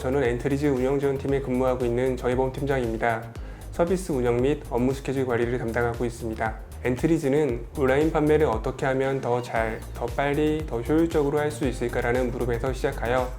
저는 엔트리즈 운영지원팀에 근무하고 있는 저희범 팀장입니다. 서비스 운영 및 업무 스케줄 관리를 담당하고 있습니다. 엔트리즈는 온라인 판매를 어떻게 하면 더 잘, 더 빨리, 더 효율적으로 할 수 있을까라는 물음에서 시작하여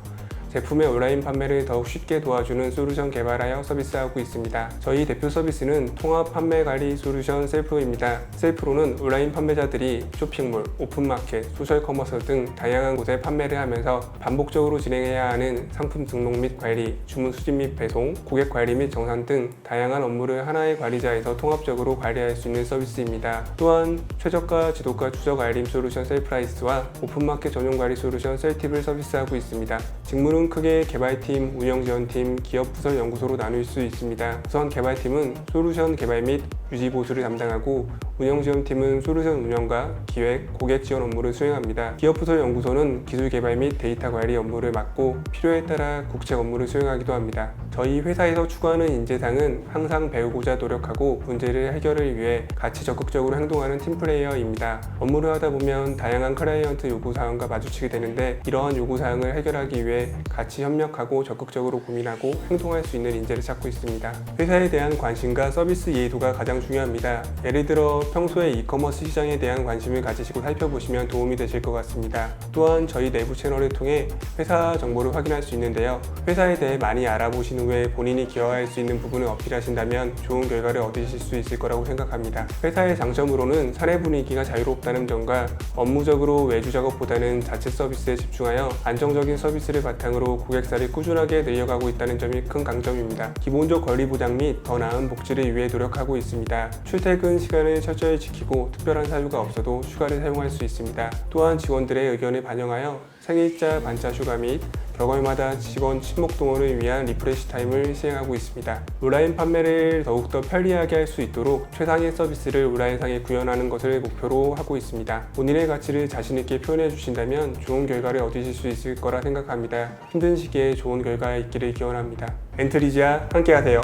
제품의 온라인 판매를 더욱 쉽게 도와주는 솔루션 개발하여 서비스하고 있습니다. 저희 대표 서비스는 통합 판매 관리 솔루션 셀프로입니다. 셀프로는 온라인 판매자들이 쇼핑몰, 오픈마켓, 소셜 커머스 등 다양한 곳에 판매를 하면서 반복적으로 진행해야 하는 상품 등록 및 관리, 주문 수집 및 배송, 고객 관리 및 정산 등 다양한 업무를 하나의 관리자에서 통합적으로 관리할 수 있는 서비스입니다. 또한 최저가, 지도가 추적 알림 솔루션 셀프라이스와 오픈마켓 전용 관리 솔루션 셀팁을 서비스하고 있습니다. 직무는 크게 개발팀, 운영지원팀, 기업부설 연구소로 나눌 수 있습니다. 우선 개발팀은 솔루션 개발 및 유지 보수를 담당하고 운영지원팀은 솔루션 운영과 기획, 고객 지원 업무를 수행합니다. 기업부설 연구소는 기술 개발 및 데이터 관리 업무를 맡고 필요에 따라 국책 업무를 수행하기도 합니다. 저희 회사에서 추구하는 인재상은 항상 배우고자 노력하고 문제를 해결을 위해 같이 적극적으로 행동하는 팀플레이어입니다. 업무를 하다 보면 다양한 클라이언트 요구사항과 마주치게 되는데 이러한 요구사항을 해결하기 위해 같이 협력하고 적극적으로 고민하고 행동할 수 있는 인재를 찾고 있습니다. 회사에 대한 관심과 서비스 이해도가 가장 중요합니다. 예를 들어 평소에 이커머스 시장에 대한 관심을 가지시고 살펴보시면 도움이 되실 것 같습니다. 또한 저희 내부 채널을 통해 회사 정보를 확인할 수 있는데요. 회사에 대해 많이 알아보신 후에 본인이 기여할 수 있는 부분을 어필하신다면 좋은 결과를 얻으실 수 있을 거라고 생각합니다. 회사의 장점으로는 사내 분위기가 자유롭다는 점과 업무적으로 외주 작업보다는 자체 서비스에 집중하여 안정적인 서비스를 바탕으로 고객사를 꾸준하게 늘려가고 있다는 점이 큰 강점입니다. 기본적 권리 보장 및 더 나은 복지를 위해 노력하고 있습니다. 출퇴근 시간을 철저히 지키고 특별한 사유가 없어도 휴가를 사용할 수 있습니다. 또한 직원들의 의견을 반영하여 생일자, 반차 휴가 및 격월마다 직원 친목 동원을 위한 리프레시 타임을 시행하고 있습니다. 온라인 판매를 더욱더 편리하게 할 수 있도록 최상의 서비스를 온라인상에 구현하는 것을 목표로 하고 있습니다. 본인의 가치를 자신있게 표현해 주신다면 좋은 결과를 얻으실 수 있을 거라 생각합니다. 힘든 시기에 좋은 결과 있기를 기원합니다. 엔트리지아 함께하세요.